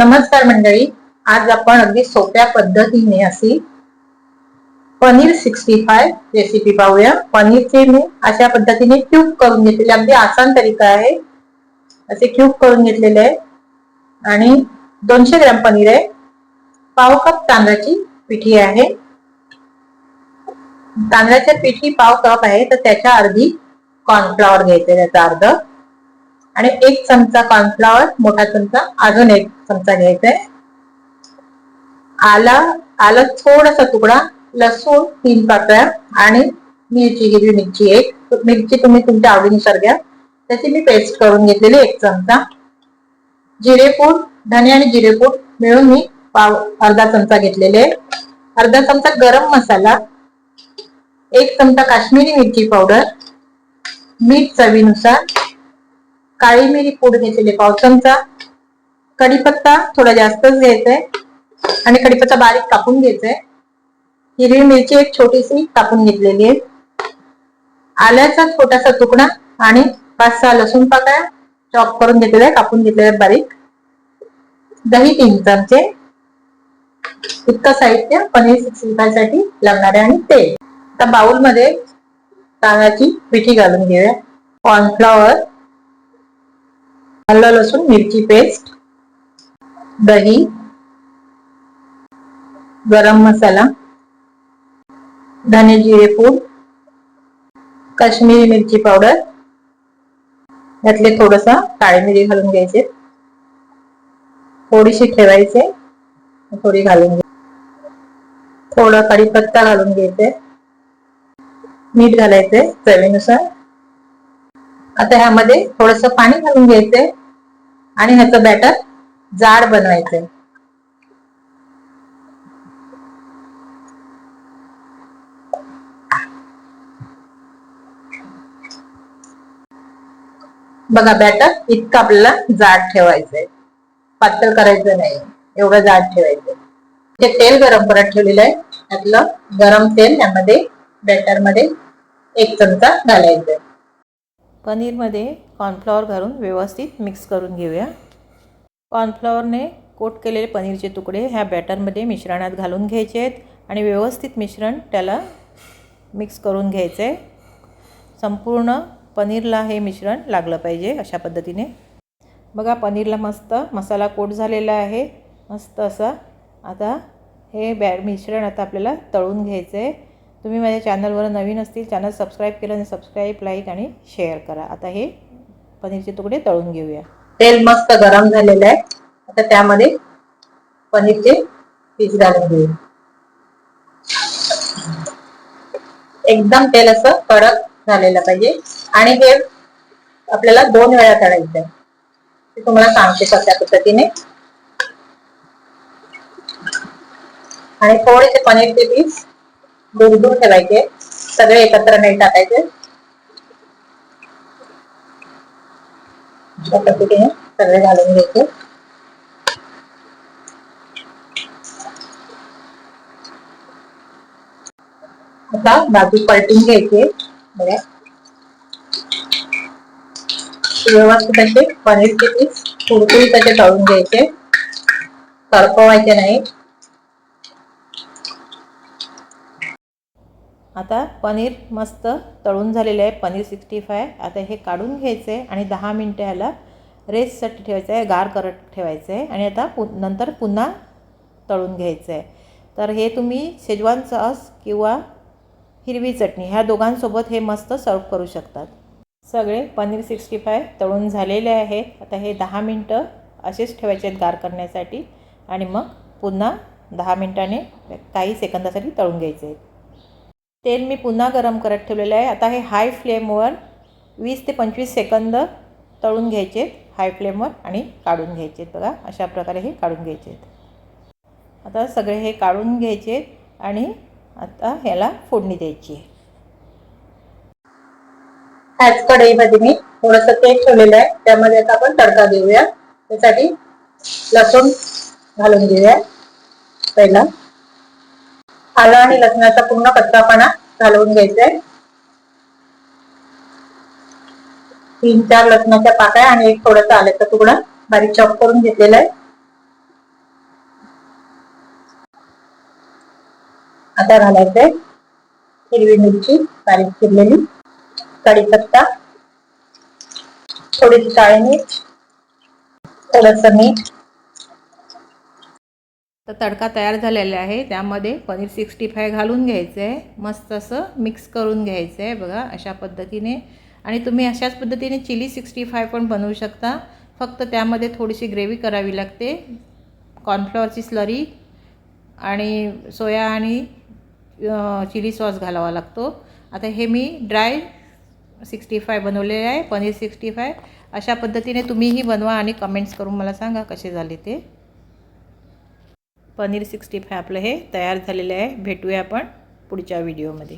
नमस्कार मंडळी आज आपण अगदी सोप्या पद्धतीने अशी पनीर सिक्स्टी फाय रेसिपी पाहूया. पनीरचे मी अशा पद्धतीने क्यूब करून घेतलेले अगदी आसान तरीका आहे. असे क्यूब करून घेतलेले आहे. आणि दोनशे ग्रॅम पनीर आहे. पाव कप तांदळाची पिठी आहे. तांदळाच्या पिठी पाव कप आहे तर त्याच्या अर्धी कॉर्नफ्लॉवर घ्यायचे त्याचा अर्ध. आणि एक चमचा कॉर्नफ्लॉवर मोठा चमचा अजून एक चमचा घ्यायचा आहे आला आलं थोडासा तुकडा लसूण तीन पाकळ्या आणि मिरची हिरवी मिरची एक. मिरची तुम्ही तुमच्या आवडीनुसार घ्या. त्याची मी पेस्ट करून घेतलेली एक चमचा. जिरेपूड धने आणि जिरेपूड मिळून मी पाव अर्धा चमचा घेतलेले. अर्धा चमचा गरम मसाला एक चमचा काश्मीरी मिरची पावडर मीठ चवीनुसार काळी मिरी पूड घेतलेली पाव चमचा कढीपत्ता थोडा जास्तच घ्यायचाय आणि कढीपत्ता बारीक कापून घ्यायचाय. हिरवी मिरची एक छोटीशी कापून घेतलेली आहे. आल्याचा छोटासा तुकडा आणि पाच सहा लसूण पाकळ्या चॉप करून घेतलेल्या आहे कापून घेतलेल्या बारीक. दही तीन चमचे. इतकं साहित्य पनीर सिक्स्टी फायसाठी लागणार आहे आणि तेल. आता बाउलमध्ये तांदळाची पिठी घालून घेऊया. कॉर्नफ्लॉवर आलं लसूण मिरची पेस्ट दही गरम मसाला धने जिरे पूड काश्मीरी मिरची पावडर यातले थोडंसं काळी मिरी घालून घ्यायचे. थोडीशी ठेवायचे थोडी घालून घ्यायची थोडा कढीपत्ता घालून घ्यायचे. मीठ घालायचे चवीनुसार. आता ह्यामध्ये थोडस पाणी घालून घ्यायचंय आणि ह्याचं बॅटर जाड बनवायचंय. बघा बॅटर इतकं आपल्याला जाड ठेवायचंय. पातळ करायचं नाही. एवढं जाड ठेवायचंय. ते तेल गरम करत ठेवलेलं आहे. त्यातलं गरम तेल यामध्ये बॅटरमध्ये एक चमचा घालायचंय. पनीरमध्ये कॉर्नफ्लॉवर घालून व्यवस्थित मिक्स करून घेऊया. कॉर्नफ्लॉवरने कोट केलेले पनीरचे तुकडे ह्या बॅटरमध्ये मिश्रणात घालून घ्यायचे आहेत आणि व्यवस्थित मिश्रण त्याला मिक्स करून घ्यायचं. आहे संपूर्ण पनीरला हे मिश्रण लागलं पाहिजे अशा पद्धतीने. बघा पनीरला मस्त मसाला कोट झालेला आहे. मस्त असा. आता हे बॅ मिश्रण आता आपल्याला तळून घ्यायचं आहे. तुम्ही माझ्या चॅनलवर नवीन असतील चॅनल सबस्क्राईब केलं आणि सबस्क्राईब लाईक आणि शेअर करा. आता हे पनीरचे तुकडे तळून घेऊया. तेल मस्त गरम झालेलं आहे. आता त्यामध्ये पनीरचे पीस घालून घेऊ. एकदम तेल असं कडक झालेलं पाहिजे. आणि हे आपल्याला दोन वेळा तळायचं आहे. ते तुम्हाला सांगते कशा पद्धतीने. आणि थोडेसे पनीरचे पीस दूर दूर ठेवायचे. सगळे एकत्र नाही टाकायचे. सगळे घालून घ्यायचे. आता बाजू पलटून घ्यायचे. व्यवस्थित असे पनीरचे पीस कुरकुरीत घ्यायचे. नाही. आता पनीर मस्त तळून झालेलं आहे पनीर सिक्स्टी फाय आता हे काढून घ्यायचं आहे आणि दहा मिनटं ह्याला रेस्टसाठी ठेवायचं आहे गार करत ठेवायचं आहे आणि आता पु नंतर पुन्हा तळून घ्यायचं आहे तर हे तुम्ही शेजवान सॉस किंवा हिरवी चटणी ह्या दोघांसोबत हे मस्त सर्व करू शकतात. सगळे पनीर सिक्स्टी फाय तळून झालेले आहेत आता हे दहा मिनटं असेच ठेवायचे आहेत गार करण्यासाठी आणि मग पुन्हा दहा मिनटाने काही सेकंदासाठी तळून घ्यायचे आहेत. तेल मी पुन्हा गरम करत ठेवलेलं आहे. आता हे हाय फ्लेमवर वीस ते पंचवीस सेकंद तळून घ्यायचे हाय फ्लेमवर आणि काढून घ्यायचे बघा. अशा प्रकारे हे काढून घ्यायचे आहेत. आता सगळे हे काढून घ्यायचे आणि आता ह्याला फोडणी द्यायची आहे. ह्याच कढईमध्ये मी थोडस तेल ठेवलेलं आहे. त्यामध्ये आता आपण तडका देऊया. त्यासाठी लसूण घालून घेऊया. पहिला. आलं आणि लसणाचा पूर्ण कच्चापणा घालवून घ्यायचा तीन चार लसणाच्या पाकळ्या आणि एक थोडस आल्याचा तुकडा बारीक चॉप करून घेतलेला आहे. आता घालायचंय हिरवी मिरची बारीक चिरलेली कडीपत्ता थोडीशी काळी मीठ थोडस मीठ तर तडका तयार झालेला आहे. त्यामध्ये पनीर सिक्स्टी फाय घालून घ्यायचं आहे मस्त असं मिक्स करून घ्यायचं आहे बघा अशा पद्धतीने. आणि तुम्ही अशाच पद्धतीने चिली सिक्स्टी फाय पण बनवू शकता. फक्त त्यामध्ये थोडीशी ग्रेव्ही करावी लागते. कॉर्नफ्लॉवरची स्लरी आणि सोया आणि चिली सॉस घालावा लागतो. आता हे मी ड्राय सिक्स्टी फाय बनवलेले आहे पनीर सिक्स्टी फाय अशा पद्धतीने तुम्हीही बनवा आणि कमेंट्स करून मला सांगा कसे झाले ते. पनीर सिक्स्टी फाय आपलं हे तयार झालेलं आहे. भेटूया आपण पुढच्या व्हिडिओमध्ये.